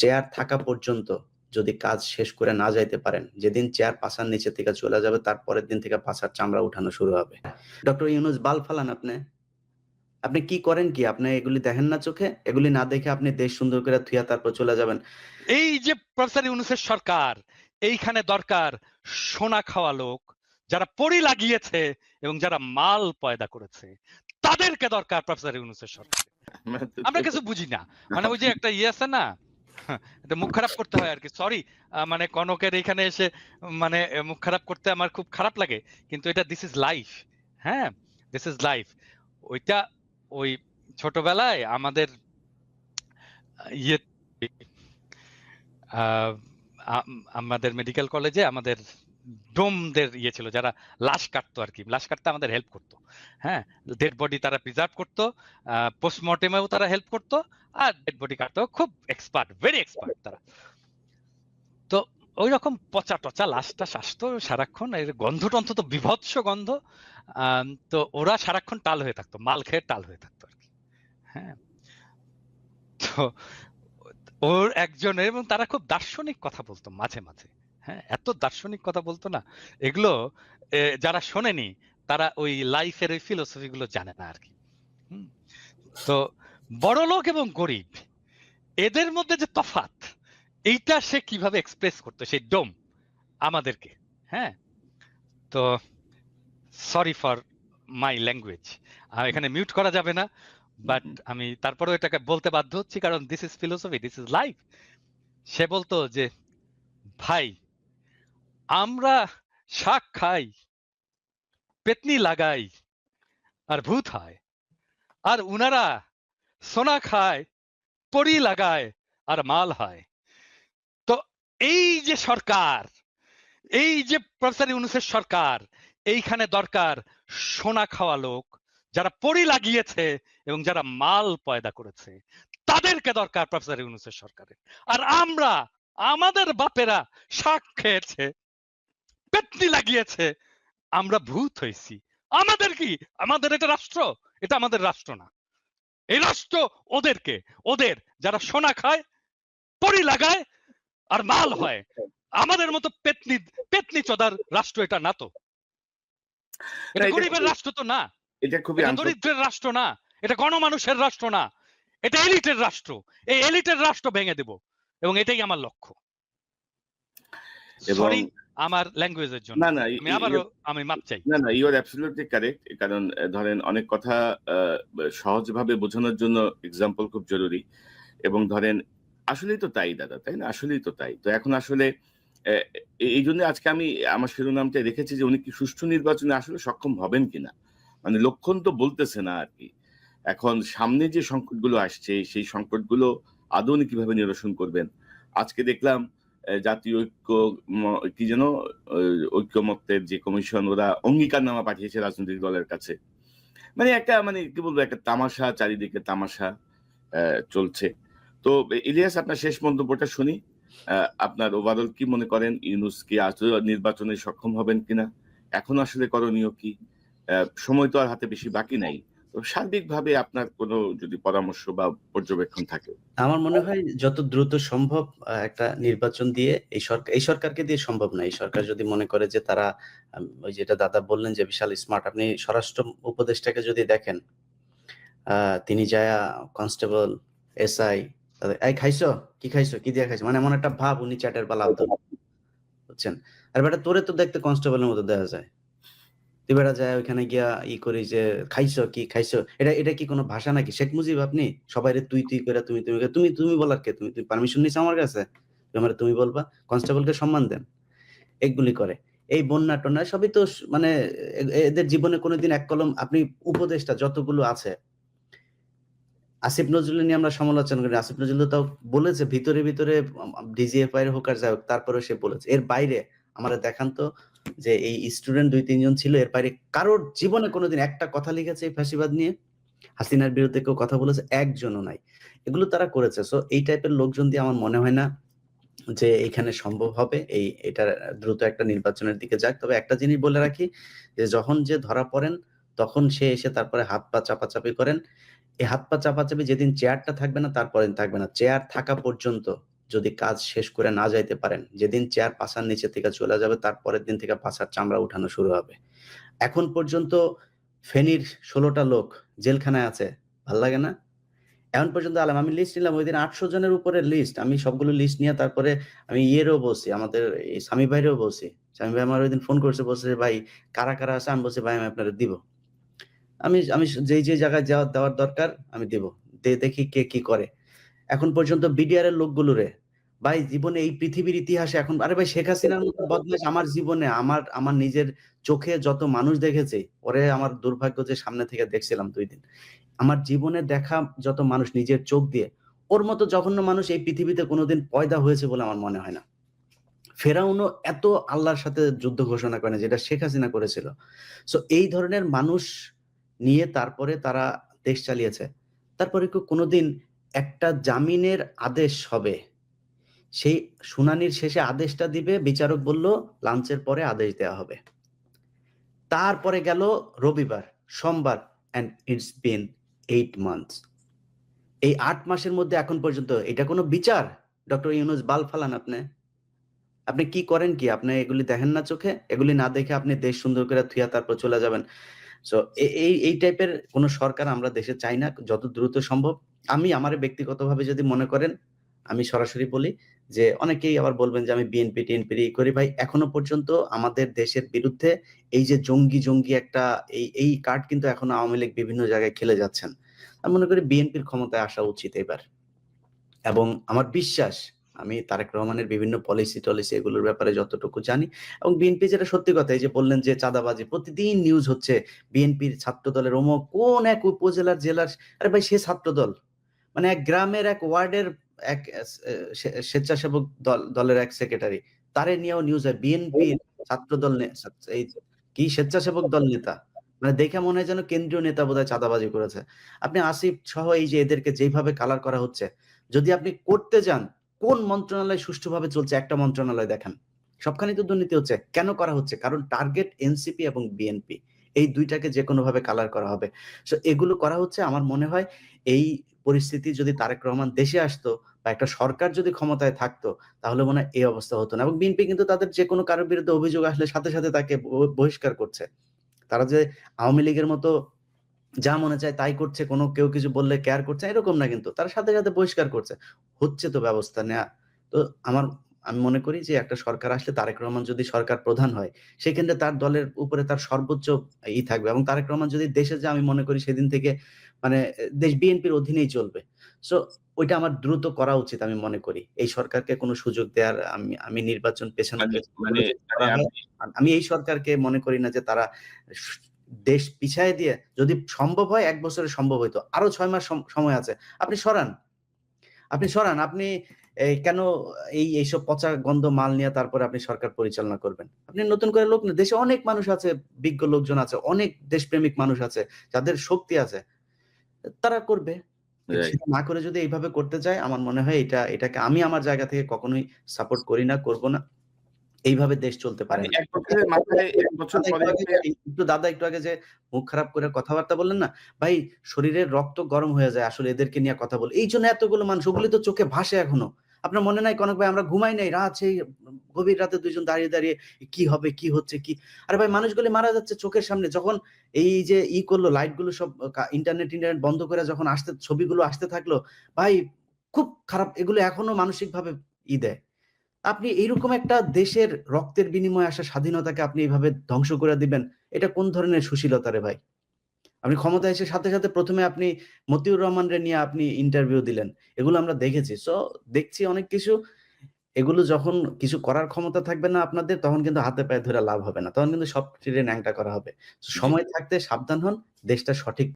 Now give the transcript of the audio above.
Chair থাকা পর্যন্ত যদি কাজ শেষ করে না যাইতে পারেন, যেদিন চেয়ার পাশার নিচে থেকে চলে যাবে, তার পরের দিন থেকে পাশার চামড়া উঠানো শুরু হবে। ডক্টর ইউনুস, বাল ফালান আপনি। আপনি কি করেন কি? আপনি এগুলি দেখেন না চোখে? এগুলি না দেখে আপনি দেশ সুন্দর করে থুয়া তারপর চলে যাবেন। এই যে প্রফেসর ইউনুসের সরকার, এইখানে দরকার সোনা খাওয়া লোক, যারা পড়ি লাগিয়েছে এবং যারা মাল পয়দা করেছে। তাদেরকে দরকার প্রফেসর ইউনুসের সরকার। আমরা কিছু বুঝি না। মানে ওই যে একটা ইয়ে আছে না মুখ খারাপ করতে হয় আর কি সরি মানে কনকের এখানে এসে মানে মুখ খারাপ করতে আমার খুব খারাপ লাগে। কিন্তু এটা দিস ইজ লাইফ হ্যাঁ? দিস ইজ লাইফ ওইটা ওই ছোটবেলায় আমাদের ইয়ে আমাদের মেডিকেল কলেজে আমাদের ডোমদের ইয়ে ছিল, যারা লাশ কাটতো আর কি লাশ কাটতে আমাদের হেল্প করতো। হ্যাঁ ডেড বডি তারা প্রিজার্ভ করতো পোস্টমর্টেমেও তারা হেল্প করতো, আর ডেড বডি কাটতেও খুব এক্সপার্ট ভেরি এক্সপার্ট তারা। তো ওই রকম পচা টচা সারাক্ষণ এর গন্ধ টন্ধ তো বিভৎস গন্ধ তো ওরা সারাক্ষণ টাল হয়ে থাকতো, মাল খেয়ে টাল হয়ে থাকতো আর কি হ্যাঁ তো ওর একজনের, এবং তারা খুব দার্শনিক কথা বলতো মাঝে মাঝে। হ্যাঁ এত দার্শনিক কথা বলতো না। এগুলো যারা শোনেনি, তারা ওই লাইফের ওই ফিলোসফি গুলো জানে না আর কি তো বড় লোক এবং গরিব, এদের মধ্যে যে তফাৎ, এইটা সে কীভাবে এক্সপ্রেস করতো? সেই ডোম আমাদেরকে হ্যাঁ? তো সরি ফর মাই ল্যাঙ্গুয়েজ এখানে মিউট করা যাবে না বাট আমি তারপরেও এটাকে বলতে বাধ্য হচ্ছি, কারণ this is philosophy this is life সে বলতো যে, ভাই আমরা শাক খাই, পেতনি লাগাই আর ভূত হয়। আর উনারা সোনা খায়, পরি লাগায় আর মাল হয়। তো এই যে সরকার, এই যে প্রফেসর ইউনুসের সরকার, এইখানে দরকার সোনা খাওয়া লোক যারা পরি লাগিয়েছে এবং যারা মাল পয়দা করেছে। তাদেরকে দরকার প্রফেসর ইউনুসের সরকারের। আর আমরা, আমাদের বাপেরা শাক খেয়েছে। পেতনি লাগিয়েছে। আমরা ভূত হয়েছি আমাদের কি? আমাদের এটা রাষ্ট্র? এটা আমাদের রাষ্ট্র না। এই রাষ্ট্র ওদেরকে ওদের যারা সোনা খায় পরি লাগায় আর মাল হয়। আমাদের মতো পেতনি পেতনি চোদার রাষ্ট্র এটা না তো। এটা গরিবের রাষ্ট্র তো না। এটা খুবই দরিদ্রের রাষ্ট্র না। এটা গণমানুষের রাষ্ট্র না। এটা এলিটের রাষ্ট্র। এই এলিটের রাষ্ট্র ভেঙে দেব। এবং এটাই আমার লক্ষ্য। এবং আমার ল্যাঙ্গুয়েজের জন্য। না না আমি আবারও আমি মাপ চাই। না না ইউ আর অ্যাবসলিউটলি কারেক্ট কারণ ধরেন অনেক কথা সহজভাবে বোঝানোর জন্য এক্সাম্পল খুব জরুরি। এবং ধরেন আসলেই তো তাই দাদা তাই না? আসলেই তো তাই। তো এখন আসলে এই জন্য আজকে আমি আমার শিরোনামটা রেখেছি যে উনি কি সুষ্ঠু নির্বাচনে আসলে সক্ষম হবেন কিনা মানে লক্ষণ তো বলতেছে না আর কি। এখন সামনে যে সংকটগুলো আসছে সেই সংকটগুলো আদৌ উনি কীভাবে নিরসন করবেন? আজকে দেখলাম জাতীয় ঐক্য কি যেন ঐক্যমত্যের যে কমিশন, ওরা অঙ্গীকারনামা পাঠিয়েছে রাজনৈতিক দলের কাছে। মানে একটা মানে কি বলব, একটা তামাশা, চারিদিকে তামাশা চলছে। তো ইলিয়াস, আপনার শেষ মন্তব্যটা শুনি। আপনার ওভারঅল কি মনে করেন? ইউনুস কি আসলে নির্বাচনে সক্ষম হবেন কিনা? এখন আসলে করণীয় কি? সময় তো আর হাতে বেশি বাকি নাই। সার্বিকভাবে আপনার কোনো যদি পরামর্শ বা পর্যবেক্ষণ থাকে? আমার মনে হয় যত দ্রুত সম্ভব একটা নির্বাচন দিয়ে এই সরকার এই সরকারকে দিয়ে সম্ভব না। এই সরকার যদি মনে করে যে তারা ওই যেটা দাদা বললেন যে বিশাল স্মার্ট, আপনি স্বরাষ্ট্র উপদেষ্টাকে যদি দেখেন তিনি যায়া কনস্টেবল, এসআই এই খাইছো? কি খাইছো? কি দিয়ে খাইছো? মানে এমন একটা ভাব উনি চ্যাটের পালা বুঝছেন? আর বেটা তোরে তো দেখতে কনস্টেবলের মতো দেখা যায়। তুই যায়, ওইখানে গিয়া ই করি যে, খাইছো কি? খাইছো? এটা এটা কি কোনো ভাষা নাকি? শেখ মুজিব আপনি? সবাই তুই তুই করে তুমি তুমি তুমি তুমি বলার কে? তুমি তুমি পারমিশন নিছো আমার কাছে? আমারে তুমি বলবা? কনস্টেবলকে সম্মান দেন। এগুলি করে। এই বন্যা টন্যা সবই তো মানে এদের জীবনে কোনোদিন এক কলম, আপনি উপদেশটা যতগুলো আছে, আসিফ নজরুল নিয়ে আমরা সমালোচনা করি। আসিফ নজরুল তাও বলেছে, ভিতরে ভিতরে ডিজিএফআই হোক আর যাই হোক, তারপরেও সে বলেছে। এর বাইরে আমরা দেখান তো যে এই স্টুডেন্ট দুই, তিনজন ছিল, এর বাইরে কারোর জীবনে কোনোদিন একটা কথা লিখেছে এই ফ্যাসিবাদ নিয়ে। হাসিনার বিরুদ্ধে কেউ কথা বলেছে, একজনও নাই। এগুলো তারা করেছে। সো এই টাইপের লোকজন দিয়ে আমার মনে হয় না যে এখানে সম্ভব হবে। এই, এটা দ্রুত একটা নির্বাচনের দিকে যাক। তবে একটা জিনিস বলে রাখি যে, যখন যে ধরা পড়েন, তখন সে এসে তারপরে হাত পা চাপাচাপি করেন। এই হাত পা চাপাচাপি যেদিন চেয়ারটা থাকবে না, তারপরে থাকবে না। চেয়ার থাকা পর্যন্ত যদি কাজ শেষ করে না যাইতে পারেন, যেদিন চেয়ার পাশার নিচে থেকে চলে যাবে তারপরের দিন থেকে পাশার চামড়া উঠানো শুরু হবে। এখন পর্যন্ত ফেনীর ষোলোটা লোক জেলখানায় আছে, ভালো লাগে না? এখন পর্যন্ত আলাম, আমি লিস্ট নিলাম ওই দিন আটশো জনের উপরে লিস্ট আমি সবগুলো লিস্ট নিয়ে তারপরে আমি ইয়েরও বলছি, আমাদের এই স্বামী ভাইরেও বলছি। স্বামী ভাই আমার ওই দিন ফোন করছে, বলছে ভাই, কারা কারা আছে? আমি বলছি, ভাই, আমি আপনারা দিব। আমি আমি যেই যে জায়গায় যাওয়ার দেওয়ার দরকার, আমি দিব। দেখি কে কি করে। এখন পর্যন্ত বিডিআর এর লোকগুলো রে ভাই জীবনে এই পৃথিবীর ইতিহাসে এখন, আরে ভাই শেখ হাসিনার মতো বদমাইশ আমার জীবনে, আমার আমার নিজের চোখে যত মানুষ দেখেছি, ওরে আমার দুর্ভাগ্য যে সামনে থেকে দেখছিলাম দুই দিন। আমার জীবনে দেখা যত মানুষ নিজের চোখ দিয়ে, ওর মতো জঘন্য মানুষ এই পৃথিবীতে কোনোদিন পয়দা হয়েছে বলে আমার মনে হয় না। ফেরাউনও এত আল্লাহর সাথে যুদ্ধ ঘোষণা করে যেটা শেখ হাসিনা করেছিল। সো এই ধরনের মানুষ নিয়ে তারপরে তারা দেশ চালিয়েছে। তারপরে কোনোদিন একটা জামিনের আদেশ হবে সেই শুনানির শেষে আদেশটা দিবে, বিচারক বলল, লাঞ্চের পরে আদেশ দেওয়া হবে। তারপরে গেল রবিবার, সোমবার and it's been eight months এই আট মাসের মধ্যে এখন পর্যন্ত এটা কোনো বিচার? ডক্টর ইউনুস, বাল ফালান আপনি। আপনি কি করেন কি? আপনি এগুলি দেখেন না চোখে? এগুলি না দেখে আপনি দেশ সুন্দর করে থুয়া তারপর চলে যাবেন। সো এই এই টাইপের কোন সরকার আমরা দেশে চাই না, যত দ্রুত সম্ভব। আমি, আমার ব্যক্তিগতভাবে যদি মনে করেন, আমি সরাসরি বলি যে অনেকেই আবার বলবেন যে আমি বিএনপি টিএনপি করি। ভাই, এখনও পর্যন্ত আমাদের দেশের বিরুদ্ধে এই যে জঙ্গি জঙ্গি একটা এই এই কার্ড কিন্তু এখনও আওয়ামী লীগ বিভিন্ন জায়গায় খেলে যাচ্ছেন। আমি মনে করি বিএনপির ক্ষমতায় আসা উচিত এবার। এবং আমার বিশ্বাস, আমি তারেক রহমানের বিভিন্ন পলিসি টলিসি এগুলোর ব্যাপারে যতটুকু জানি, এবং বিএনপি যেটা সত্যি কথা, এই যে বললেন যে চাঁদাবাজি, প্রতিদিন নিউজ হচ্ছে বিএনপির ছাত্র দলের অমুক কোন এক উপজেলার জেলার, আরে ভাই সে ছাত্র দল মানে এক গ্রামের এক ওয়ার্ডের এক স্বেচ্ছাসেবক দল দলের এক সেক্রেটারি তারে নিয়েও নিউজ হয়। বিএনপির ছাত্র দল এই কি স্বেচ্ছাসেবক দল নেতা? মানে দেখে মনে হয় যেন কেন্দ্রীয় নেতা বোধহয় চাঁদাবাজি করেছে। আপনি আসিফ সহ এই যে এদেরকে যেভাবে কালার করা হচ্ছে যদি আপনি করতে যান কোন মন্ত্রণালয় সুষ্ঠুভাবে চলছে? একটা মন্ত্রণালয় দেখেন। সবখানে তো দুর্নীতি হচ্ছে। কেন করা হচ্ছে? কারণ টার্গেট এনসিপি এবং বিএনপি এই দুইটাকে যে কোনো ভাবে কালার করা হবে। সো এগুলো করা হচ্ছে। আমার মনে হয় এই পরিস্থিতি যদি তারেক রহমান দেশে আসতো বা একটা সরকার যদি ক্ষমতায় থাকতো, তাহলে মনে হয় এই অবস্থা হতো না। এবং বিএনপি কিন্তু তাদের যে কোনো কারোর বিরুদ্ধে অভিযোগ আসলে সাথে সাথে তাকে বহিষ্কার করছে। তারা যে আওয়ামী লীগের মতো যা মনে চায় তাই করছে, কোনো কেউ কিছু বললে কেয়ার করছে, এরকম না কিন্তু। তারা সাথে সাথে বহিষ্কার করছে। হচ্ছে তো ব্যবস্থা নেয়া। তো আমার, আমি মনে করি যে একটা সরকার আসলে তারেক রহমান যদি সরকার প্রধান হয়, সেক্ষেত্রে তার দলের উপরে তার সর্বোচ্চ ই থাকবে। এবং তারেক রহমান যদি দেশে যে আমি মনে করি সেদিন থেকে মানে দেশ বিএনপির অধীনেই চলবে। সো ওইটা আমার দ্রুত করা উচিত আমি মনে করি। এই সরকারকে কোনো সুযোগ দেওয়ার আমি আমি নির্বাচন পেছনে মানে মানে মানে। আমি এই সরকারকে মনে করি না যে তারা দেশ পিছায় দিয়ে যদি সম্ভব হয় এক বছরে সম্ভব হইতো। আরও ছয় মাস সময় আছে। আপনি সরান। আপনি সরান। আপনি কেন এই এইসব পচা গন্ধ মাল নিয়ে তারপরে আপনি সরকার পরিচালনা করবেন? আপনি নতুন করে লোক দেশে অনেক মানুষ আছে বিজ্ঞ লোকজন আছে অনেক দেশপ্রেমিক মানুষ আছে যাদের শক্তি আছে। তারা করবে. সেটা না করে যদি এইভাবে করতে চায় আমার মনে হয় এটা এটাকে আমি আমার জায়গা থেকে কখনোই সাপোর্ট করি না করব না। এইভাবে দেশ চলতে পারে মানে একটু দাদা একটু আগে যে মুখ খারাপ করে কথাবার্তা বললেন না ভাই শরীরের রক্ত গরম হয়ে যায় আসলে এদেরকে নিয়ে কথা বলে। এই জন্য এতগুলো মানুষ ওগুলি তো চোখে ভাসে এখনও। আপনার মনে নাই, কনক ভাই, আমরা ঘুমাই নাই, রাত সেই গভীর রাতে দুইজন দাঁড়িয়ে দাঁড়িয়ে কি হবে, কি হচ্ছে, কি? আরে ভাই, মানুষগুলি মারা যাচ্ছে চোখের সামনে, যখন এই যে ই করল লাইটগুলো সব ইন্টারনেট ইন্টারনেট বন্ধ করে যখন আসতে, ছবিগুলো আসতে থাকল, ভাই, খুব খারাপ, এগুলো এখনও মানসিক ভাবে ই দেয়। আপনি এইরকম একটা দেশের রক্তের বিনিময়ে আসা স্বাধীনতাকে আপনি এইভাবে ধ্বংস করে দিবেন, এটা কোন ধরনের সুশীলতা রে ভাই? আপনি ক্ষমতা এসে সাথে সাথে প্রথমে আপনি মতিউর রহমান রে নিয়ে আপনি ইন্টারভিউ দিলেন। এগুলো আমরা দেখেছি। সো দেখছি অনেক কিছু। এগুলো যখন কিছু করার ক্ষমতা থাকবে না আপনাদের তখন কিন্তু হাতে পায়ে ধরে লাভ হবে না। তখন কিন্তু সব ন্যাংটা করা হবে। সময় থাকতে সাবধান হন দেশটা সঠিক